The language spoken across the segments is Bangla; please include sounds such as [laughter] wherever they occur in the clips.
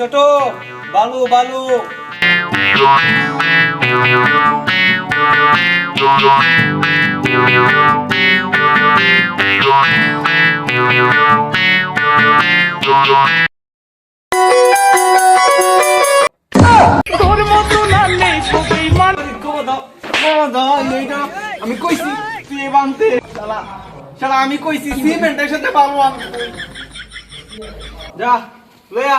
ছোট বালু বালু। আমি কইছি তুই বানতে। শালা শালা আমি কইছি সিমেন্টের সাথে বালু আনতে। যা লয়া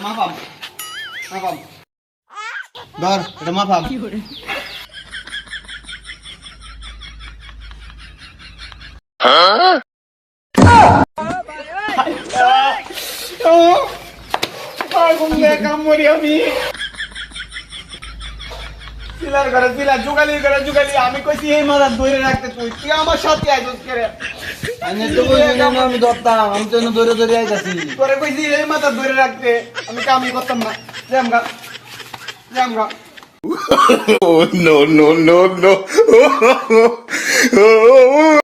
মাফাম মাফাম ধর এটা মাফাম আমি পিলার করে পিলার জুগালি করে জুগালি আমি কইছি এই মাথা ধরে রাখতে তুই। তুই আমার সাথে আইছিস করে আমি তো কইছি না আমি ধরতাম। আমি তো ধরে ধরে আইতাছি। তোরে কইছি এই মাথা ধরে রাখতে। আমি কামই করতাম না। জ্যাম গা। জ্যাম গা। [laughs] Oh no no no no! [laughs]